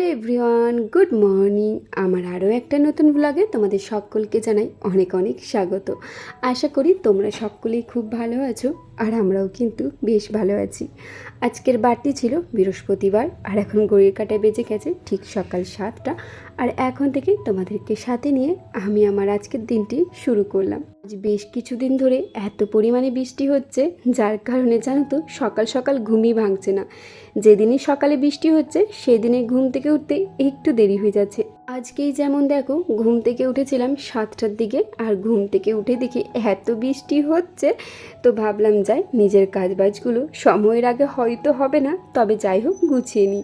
Hello everyone, good morning. আমার আরও একটা নতুন ব্লগে তোমাদের সকলকে জানাই অনেক অনেক স্বাগত। আশা করি তোমরা সকলেই খুব ভালো আছো আর আমরাও কিন্তু বেশ ভালো আছি। আজকের বারটি ছিল বৃহস্পতিবার আর এখন ঘড়ির কাটায় বেজে গেছে ঠিক সকাল সাতটা। আর এখন থেকে তোমাদেরকে সাথে নিয়ে আমি আমার আজকের দিনটি শুরু করলাম। আজ বেশ কিছুদিন ধরে এত পরিমাণে বৃষ্টি হচ্ছে, যার কারণে জানো তো সকাল সকাল ঘুমই ভাঙছে না। যেদিনই সকালে বৃষ্টি হচ্ছে, সেদিনে ঘুম থেকে উঠতে একটু দেরি হয়ে যাচ্ছে। আজকেই যেমন দেখো, ঘুম থেকে উঠেছিলাম সাতটার দিকে, আর ঘুম থেকে উঠে দেখি এত বৃষ্টি হচ্ছে, তো ভাবলাম যাই নিজের কাজবাজগুলো সময়ের আগে হয়তো হবে না, তবে যাই হোক গুছিয়ে নিই।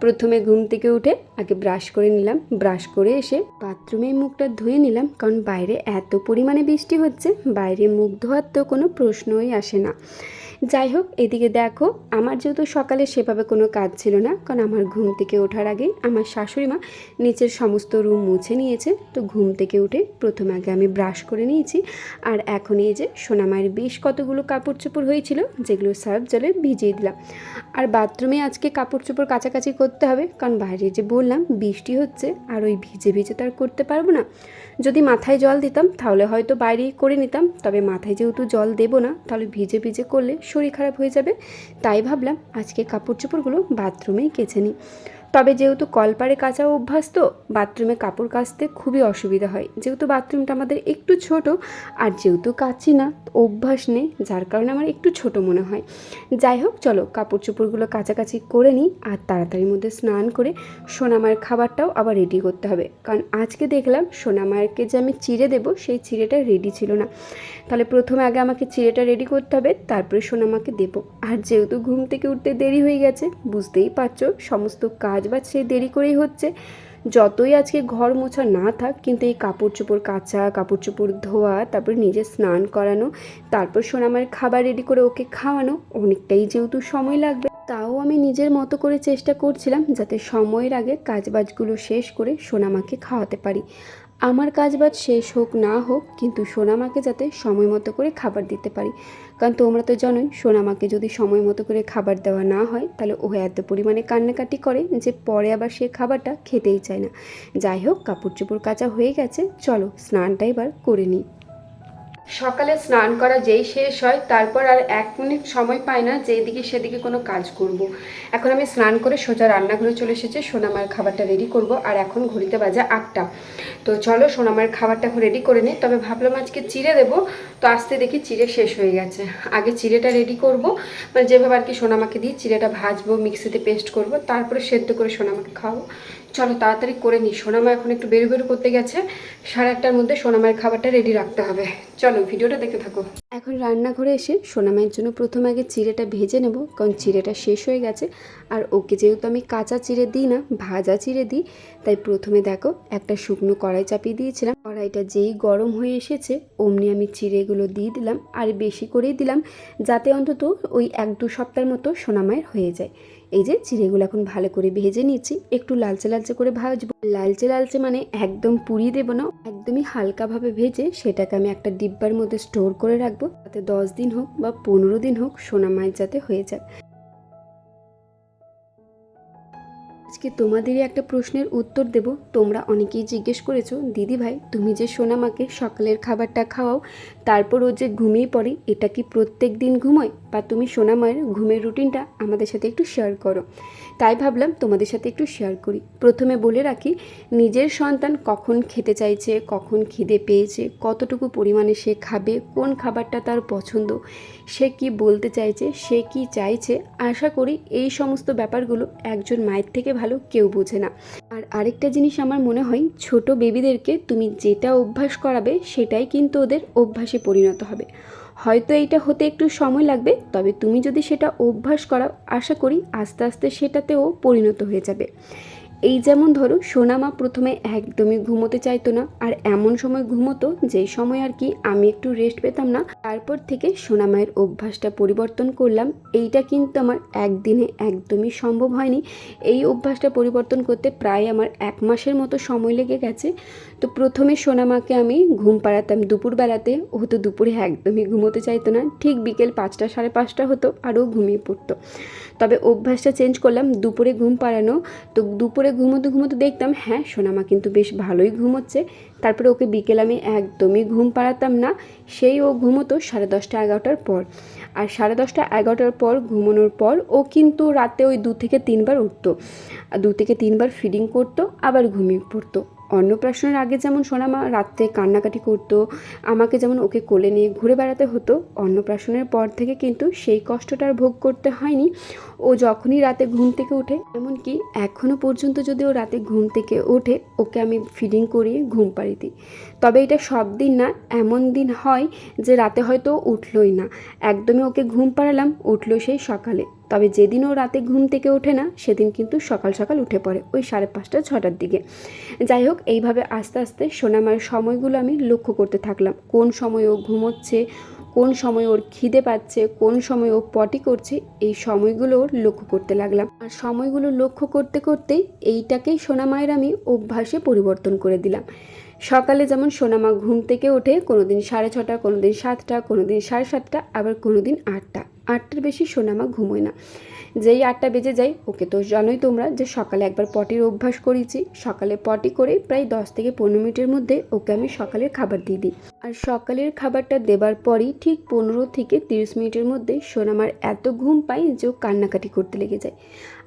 প্রথমে ঘুম থেকে উঠে আগে ব্রাশ করে নিলাম, ব্রাশ করে এসে বাথরুমে মুখটা ধুয়ে নিলাম, কারণ বাইরে এত পরিমাণে বৃষ্টি হচ্ছে, বাইরে মুখ ধোয়ার তো কোনো প্রশ্নই আসে না। যাই হোক এদিকে দেখো, আমার যেহেতু সকালে সেভাবে কোনো কাজ ছিল না, কারণ আমার ঘুম থেকে ওঠার আগে আমার শাশুড়ি মা নিচের সমস্ত রুম মুছে নিয়েছে। তো ঘুম থেকে উঠে প্রথমে আগে আমি ব্রাশ করে নিয়েছি, আর এখন এই যে সোনামায়ের বেশ কতগুলো কাপড় চোপড় হয়েছিল, যেগুলো সার্ফ জলে ভিজিয়ে দিলাম। আর বাথরুমে আজকে কাপড় চোপড় কাছাকাছি করতে হবে, কারণ বাইরে যে বললাম, বৃষ্টি হচ্ছে, আর ওই ভিজে ভিজে তো আর করতে পারব না। যদি মাথায় জল দিতাম, তাহলে হয়তো বাইরেই করে নিতাম, তবে মাথায় যেহেতু জল দেবো না, তাহলে ভিজে ভিজে করলে শরীর খারাপ হয়ে যাবে তাই ভাবলাম আজকে কাপড় চোপড়গুলো বাথরুমেই কেচে নিই। তবে যেহেতু কলপারে কাচা অভ্যাস তো বাথরুমে কাপড় কাচতে খুবই অসুবিধা হয়। যেহেতু বাথরুমটা আমাদের একটু ছোট, আর যেহেতু কাচি না অভ্যাস নেই, যার কারণে আমার একটু ছোট মনে হয়। যাই হোক, চলো কাপড় চোপড়গুলো কাছাকাছি করে নিই, আর তাড়াতাড়ির মধ্যে স্নান করে সোনামায়ের খাবারটাও আবার রেডি করতে হবে। কারণ আজকে দেখলাম সোনামায়েরকে যে আমি চিড়ে দেবো, সেই চিড়েটা রেডি ছিল না। তাহলে প্রথমে আগে আমাকে চিড়েটা রেডি করতে হবে, তারপরে সোনামাকে দেবো। আর যেহেতু ঘুম থেকে উঠতে দেরি হয়ে গেছে, বুঝতেই পারছ, সমস্ত কাজ বাজ সেই দেরি করেই হচ্ছে। যতই আজকে ঘর মোছা না থাক, কিন্তু এই কাপড় চোপড় কাচা, কাপড় চোপড় ধোয়া, তারপর নিজে স্নান করানো, তারপর সোনামার খাবার রেডি করে ওকে খাওয়ানো, অনেকটাই যেহেতু সময় লাগবে। তাও আমি নিজের মতো করে চেষ্টা করছিলাম যাতে সময়ের আগে কাজবাজগুলো শেষ করে সোনামাকে খাওয়াতে পারি। আমার কাজ বাজ শেষ হোক না হোক, কিন্তু সোনামাকে যাতে সময় মতো করে খাবার দিতে পারি। কারণ তোমরা তো জানোই, সোনামাকে যদি সময় মতো করে খাবার দেওয়া না হয়, তাহলে ও এত পরিমাণে কান্নাকাটি করে যে পরে আবার সে খাবারটা খেতেই চায় না। যাই হোক কাপড় চোপড় কাচা হয়ে গেছে, চলো স্নানটা এবার করে নিই। সকালে স্নান করা যেই শেষ হয়, তারপর আর এক মিনিট সময় পাই না যে এদিকে সেদিকে কোনো কাজ করব। এখন আমি স্নান করে সোজা রান্নাঘরে চলে এসেছি, সোনামার খাবারটা রেডি করব আর এখন ঘড়িতে বাজে আটটা। তো চলো সোনামার খাবারটা এখন রেডি করে নিই। তবে ভাবলাম আজকে চিড়ে দেবো, তো আসতে দেখি চিড়ে শেষ হয়ে গেছে। আগে চিড়েটা রেডি করব মানে যেভাবে আর কি সোনামাকে দিই চিড়েটা ভাজবো, মিক্সিতে পেস্ট করব, তারপরে সেদ্ধ করে সোনামাকে খাওয়াবো। চলো তাড়াতাড়ি করে নিই। সোনামা এখন একটু বেরো বেরো করতে গেছে, সাড়ে আটটার মধ্যে সোনামায়ের খাবারটা রেডি রাখতে হবে। চলো ভিডিওটা দেখে থাকো। এখন রান্নাঘরে এসে সোনামায়ের জন্য প্রথমে আগে চিড়েটা ভেজে নেব, কারণ চিড়েটা শেষ হয়ে গেছে। আর ওকে যেহেতু আমি কাঁচা চিড়ে দিই না, ভাজা চিড়ে দিই, তাই প্রথমে দেখো একটা শুকনো কড়াই চাপিয়ে দিয়েছিলাম। কড়াইটা যেই গরম হয়ে এসেছে, অমনি আমি চিড়েগুলো দিয়ে দিলাম, আর বেশি করেই দিলাম, যাতে অন্তত ওই এক দু সপ্তাহের মতো সোনামায়ের হয়ে যায়। এই যে চিড়েগুলো এখন ভালো করে ভেজে নিচ্ছি একটু লালচে লালচে করে ভাজবো। লালচে লালচে মানে একদম পুড়িয়ে দেবো না, একদমই হালকাভাবে ভেজে সেটাকে আমি একটা ডিব্বার মধ্যে স্টোর করে রাখব। তাতে দশ দিন হোক বা পনেরো দিন হোক সোনা মাছ যাতে হয়ে যায়। আজকে তোমাদেরই একটা প্রশ্নের উত্তর দেব। তোমরা অনেকেই জিজ্ঞেস করেছ, দিদি ভাই, তুমি যে সোনামাকে সকালের খাবারটা খাওয়াও, তারপর ও যে ঘুমিয়ে পড়ে, এটা কি প্রত্যেক দিন ঘুমোয়? বা তুমি সোনামায়ের ঘুমের রুটিনটা আমাদের সাথে একটু শেয়ার করো। তাই ভাবলাম তোমাদের সাথে একটু শেয়ার করি। প্রথমে বলে রাখি, নিজের সন্তান কখন খেতে চাইছে, কখন খিদে পেয়েছে, কতটুকু পরিমাণে সে খাবে, কোন খাবারটা তার পছন্দ, সে কি বলতে চাইছে, সে কি চাইছে, আশা করি এই সমস্ত ব্যাপারগুলো একজন মায়ের থেকে ভালো কেউ বোঝে না। আর আরেকটা জিনিস আমার মনে হয়, ছোট বেবিদেরকে তুমি যেটা অভ্যাস করাবে, সেটাই কিন্তু ওদের অভ্যাসে পরিণত হবে। হয়তো এইটা হতে একটু সময় লাগবে, তবে তুমি যদি সেটা অভ্যাস করাও, আশা করি আস্তে আস্তে সেটাতেও পরিণত হয়ে যাবে। এই যেমন ধরো সোনামা প্রথমে একদমই ঘুমোতে চাইতো না, আর এমন সময় ঘুমোতো যেই সময় আর কি আমি একটু রেস্ট পেতাম না। তারপর থেকে সোনামায়ের অভ্যাসটা পরিবর্তন করলাম। এইটা কিন্তু আমার একদিনে একদমই সম্ভব হয়নি। এই অভ্যাসটা পরিবর্তন করতে প্রায় আমার এক মাসের মতো সময় লেগে গেছে। তো প্রথমে সোনামাকে আমি ঘুম পাড়াতাম দুপুরবেলাতে। ও তো দুপুরে একদমই ঘুমোতে চাইতো না। ঠিক বিকেল পাঁচটা, সাড়ে পাঁচটা হতো আরও ঘুমিয়ে পড়তো। তবে অভ্যাসটা চেঞ্জ করলাম, দুপুরে ঘুম পাড়ানো। তো দুপুরে ঘুমোতে ঘুমোতে দেখতাম হ্যাঁ সোনামা কিন্তু বেশ ভালোই ঘুমোচ্ছে। তারপরে ওকে বিকেল আমি একদমই ঘুম পাড়াতাম না। সেই ও ঘুমোতো সাড়ে দশটা, এগারোটার পর। আর সাড়ে দশটা, এগারোটার পর ঘুমানোর পর ও কিন্তু রাতে ওই দু থেকে তিনবার উঠতো। দু থেকে তিনবার ফিডিং করতো, আবার ঘুমিয়ে পড়তো। অন্নপ্রাশনের আগে যেমন সোনামা রাত্রে কান্নাকাটি করতো, আমাকে যেমন ওকে কোলে নিয়ে ঘুরে বেড়াতে হতো, অন্নপ্রাশনের পর থেকে কিন্তু সেই কষ্টটা আর ভোগ করতে হয়নি। ও যখনই রাতে ঘুম থেকে ওঠে, এমনকি এখনও পর্যন্ত যদি ও রাতে ঘুম থেকে ওঠে, ওকে আমি ফিডিং করিয়ে ঘুম পাড়িয়ে দিই। তবে এটা সব দিন না, এমন দিন হয় যে রাতে হয়তো উঠলোই না। একদমই ওকে ঘুম পাড়ালাম, উঠল সেই সকালে। তবে যেদিন ও রাতে ঘুম থেকে ওঠে না, সেদিন কিন্তু সকাল সকাল উঠে পড়ে ওই সাড়ে পাঁচটা, ছটার দিকে। যাই হোক, এইভাবে আস্তে আস্তে সোনামার সময়গুলো আমি লক্ষ্য করতে থাকলাম। কোন সময় ও ঘুমোচ্ছে, কোন সময় ওর খিদে পাচ্ছে, কোন সময় ও পটি করছে, এই সময়গুলো ওর লক্ষ্য করতে লাগলাম। আর সময়গুলো লক্ষ্য করতে করতেই এইটাকেই সোনামায়ের আমি অভ্যাসে পরিবর্তন করে দিলাম। সকালে যেমন সোনামা ঘুম থেকে ওঠে কোনো দিন সাড়ে ছটা কোনো দিন সাতটা কোনো দিন সাড়ে সাতটা, আবার কোনো দিন আটটা। আটটার বেশি সোনামা ঘুমোয় না। যেই আটটা বেজে যায়, ওকে তো জানোই তোমরা যে সকালে একবার পটির অভ্যাস করেছি। সকালে পটি করে প্রায় দশ থেকে পনেরো মিনিটের মধ্যে ওকে আমি সকালের খাবার দিয়ে দিই। আর সকালের খাবারটা দেবার পরই ঠিক পনেরো থেকে তিরিশ মিনিটের মধ্যে সোনামার এত ঘুম পাই যে ও কান্নাকাটি করতে লেগে যায়।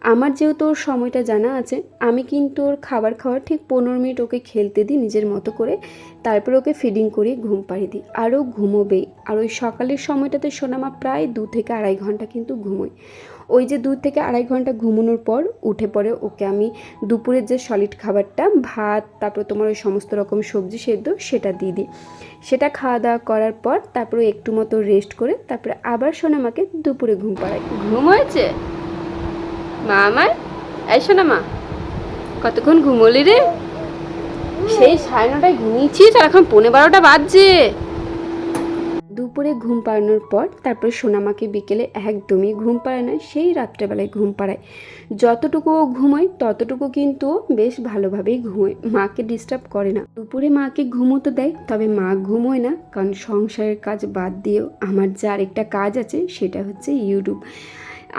আমার যেহেতু ওর সময়টা জানা আছে, আমি কিন্তু ওর খাবার খাওয়ার ঠিক পনেরো মিনিট ওকে খেলতে দিই নিজের মতো করে। তারপর ওকে ফিডিং করে ঘুম পাড়িয়ে দিই। আরও ঘুমোবেই। আর ওই সকালের সময়টাতে সোনামা প্রায় দু থেকে আড়াই ঘণ্টা কিন্তু ঘুমোয়। ওই যে দু থেকে আড়াই ঘণ্টা ঘুমানোর পর উঠে পড়ে ওকে আমি দুপুরের যে সলিড খাবারটা, ভাত, তারপর তোমার ওই সমস্ত রকম সবজি সেদ্ধ সেটা দিয়ে দিই। সেটা খাওয়া দাওয়া করার পর তারপরে একটু মতো রেস্ট করে তারপরে আবার সোনামাকে দুপুরে ঘুম পাড়াই ঘুম হয়েছে? মা আমার, এই শোনা মা, কতক্ষণ ঘুমোলি রে? সেই সাড়ে নটায় ঘুমিয়েছিস আর এখন পৌনে বারোটা বাজছে। দুপুরে ঘুম পাড়ানোর পর তারপরে সোনামাকে বিকেলে একদমই ঘুম পাড়ায় না, সেই রাত্রেবেলায় ঘুম পাড়ায়। যতটুকু ও ঘুমোয়, ততটুকু কিন্তু বেশ ভালোভাবেই ঘুমোয়। মাকে ডিস্টার্ব করে না। দুপুরে মাকে ঘুমোতে দেয়, তবে মা ঘুমোয় না, কারণ সংসারের কাজ বাদ দিয়েও আমার যে আরেকটা কাজ আছে, সেটা হচ্ছে ইউটিউব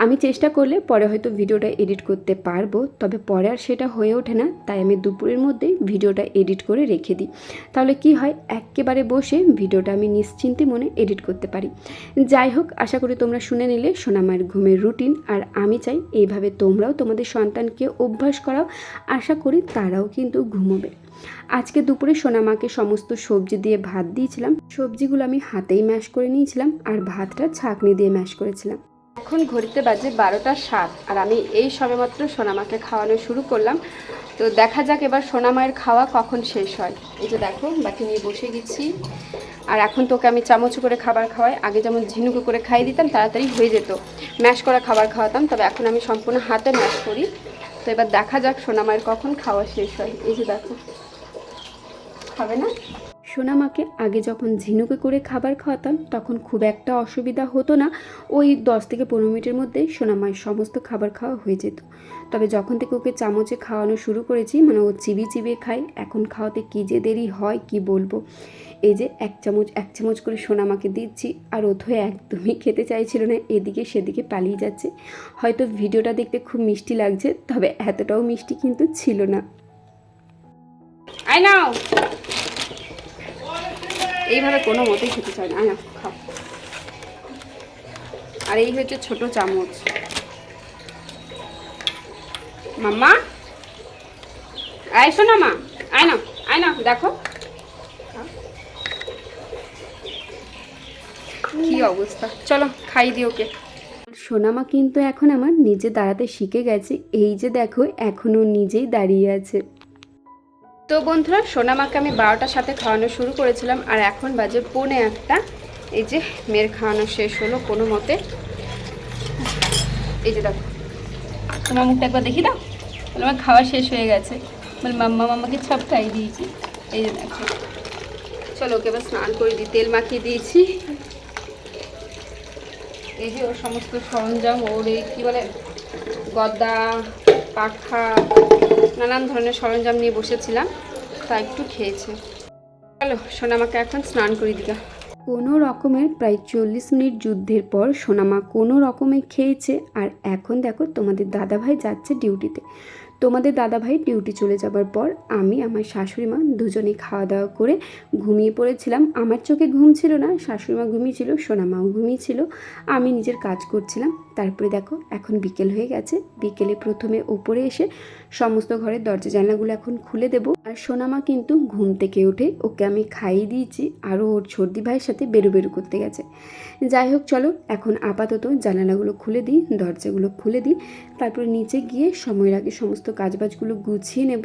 আমি চেষ্টা করলে পরে হয়তো ভিডিওটা এডিট করতে পারব, তবে পরে আর সেটা হয়ে ওঠে না, তাই আমি দুপুরের মধ্যে ভিডিওটা এডিট করে রেখে দিই। তাহলে কি হয়? একেবারে বসে ভিডিওটা আমি নিশ্চিন্তে মনে এডিট করতে পারি। যাই হোক, আশা করি তোমরা শুনে নিলে সোনামায়ের ঘুমের রুটিন, আর আমি চাই এইভাবে তোমরাও তোমাদের সন্তানকে অভ্যাস করাও, আশা করি তারাও কিন্তু ঘুমোবে। আজকে দুপুরে সোনামাকে সমস্ত সবজি দিয়ে ভাত দিয়েছিলাম, সবজিগুলো আমি হাতেই ম্যাশ করে নিয়েছিলাম, আর ভাতটা ছাঁকনি দিয়ে ম্যাশ করেছিলাম। এখন ঘড়িতে বাজে? বারোটা সাত। আর আমি এই সবেমাত্র সোনামাকে খাওয়ানো শুরু করলাম। তো দেখা যাক এবার সোনামায়ের খাওয়া কখন শেষ হয়। এই যে দেখো বাকি নিয়ে বসে গেছি। আর এখন তোকে আমি চামচ করে খাবার খাওয়াই। আগে যেমন ঝিনুকে করে খাইয়ে দিতাম, তাড়াতাড়ি হয়ে যেত। ম্যাশ করা খাবার খাওয়াতাম, তবে এখন আমি সম্পূর্ণ হাতে ম্যাশ করি। তো এবার দেখা যাক সোনামায়ের কখন খাওয়া শেষ হয়। এই যে দেখো। খাবে না? সোনামাকে আগে যখন ঝিনুকে করে খাবার খাওয়াতাম, তখন খুব একটা অসুবিধা হতো না। ওই দশ থেকে পনেরো মিনিটের মধ্যে সোনামায়ের সমস্ত খাবার খাওয়া হয়ে যেত। তবে যখন থেকে ওকে চামচে খাওয়ানো শুরু করেছি মানে ও চিবিয়ে চিবিয়ে খায়, এখন খাওয়াতে কী যে দেরি হয়, কি বলব? এই যে এক চামচ এক চামচ করে সোনামাকে দিচ্ছি, আর ওথয়ে একদমই খেতে চাইছিল না, এদিকে সেদিকে পালিয়ে যাচ্ছে। হয়তো ভিডিওটা দেখতে খুব মিষ্টি লাগছে, তবে এতটাও মিষ্টি কিন্তু ছিল না। I know! এইভাবে কোনো মতেই খেতে চায় না। আয় খাও আর এই হচ্ছে ছোট চামচ। মাম্মা? আয়, শোনা মা। আয় না আয় না দেখো। কি অবস্থা? চলো, খাই দিই ওকে। সোনামা কিন্তু এখন আমার নিজে দাঁড়াতে শিখে গেছে। এই যে দেখো এখনও নিজেই দাঁড়িয়ে আছে। তো বন্ধুরা, সোনামাকে আমি বারোটার সাথে খাওয়ানো শুরু করেছিলাম, আর এখন বাজে পৌনে একটা এই যে মেয়ের খাওয়ানো শেষ হলো কোনো মতে। এই যে দেখো। তোমার মুখটা একবার দেখি দাও। বলে আমার খাওয়া শেষ হয়ে গেছে। বলে, মাম্মা, মাম্মাকে সব খাই দিয়েছি। এই যে দেখো। চলো, ওকে এবার স্নান করে দিই, তেল মাখিয়ে দিয়েছি। এই যে ওর সমস্ত সরঞ্জাম, ওর এই কী বলে গদ্দা পাখা নানান ধরনের সরঞ্জাম নিয়ে বসেছিলাম, তা একটু খেয়েছে। চলো, সোনামাকে এখন স্নান করে দিকা কোনো রকমের প্রায় চল্লিশ মিনিট যুদ্ধের পর সোনামা কোনো রকমে খেয়েছে, আর এখন দেখো তোমাদের দাদাভাই যাচ্ছে ডিউটিতে। তোমাদের দাদাভাই ডিউটি চলে যাবার পর আমি, আমার শাশুড়ি মা দুজনে খাওয়া দাওয়া করে ঘুমিয়ে পড়েছিলাম। আমার চোখে ঘুম ছিল না, শাশুড়ি মা ঘুমিয়েছিল সোনামাও ঘুমিয়েছিল আমি নিজের কাজ করছিলাম। তারপরে দেখো, এখন বিকেল হয়ে গেছে। বিকেলে প্রথমে ওপরে এসে সমস্ত ঘরের দরজা জানলাগুলো এখন খুলে দেবো। আর সোনামা কিন্তু ঘুম থেকে উঠে ওকে আমি খাইয়ে দিয়েছি, আরও ওর সর্দি ভাইয়ের সাথে বেরো বেরো করতে গেছে। যাই হোক, চলো, এখন আপাতত জানালাগুলো খুলে দিই, দরজাগুলো খুলে দিই। তারপরে নিচে গিয়ে সময়ের আগে সমস্ত কাজবাজগুলো গুছিয়ে নেব।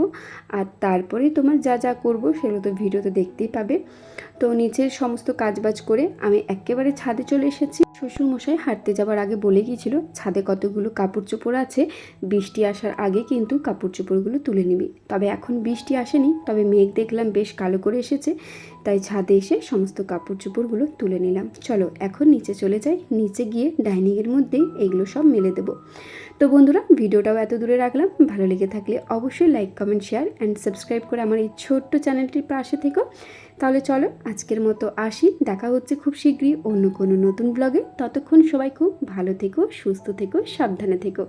আর তারপরে তোমার যা যা করব সেগুলো তো ভিডিওতে দেখতেই পাবে। তো নিচের সমস্ত কাজবাজ করে আমি একেবারে ছাদে চলে এসেছি। শ্বশুরমশাই হাঁটতে যাবার আগে বলে গিয়েছিল, ছাদে কতগুলো কাপড় চোপড় আছে, বৃষ্টি আসার আগে কিন্তু কাপড় চোপড়গুলো তুলে নিবি। তবে এখন বৃষ্টি আসেনি, তবে মেঘ দেখলাম বেশ কালো করে এসেছে, তাই ছাদে এসে সমস্ত কাপড় চোপড়গুলো তুলে নিলাম। চলো, এখন নিচে চলে যাই, নিচে গিয়ে ডাইনিংয়ের মধ্যেই এগুলো সব মেলে দেবো। তো বন্ধুরা, ভিডিওটাও এত দূরে রাখলাম, ভালো লেগে থাকলে অবশ্যই like comment share and subscribe করে আমার এই ছোট্ট চ্যানেলটির পাশে থেকো। তাহলে চলো আজকের মতো আসি। দেখা হচ্ছে খুব শীঘ্রই অন্য কোনো নতুন ব্লগে ততক্ষণ সবাই খুব ভালো থেকো, সুস্থ থেকো, সাবধানে থেকো।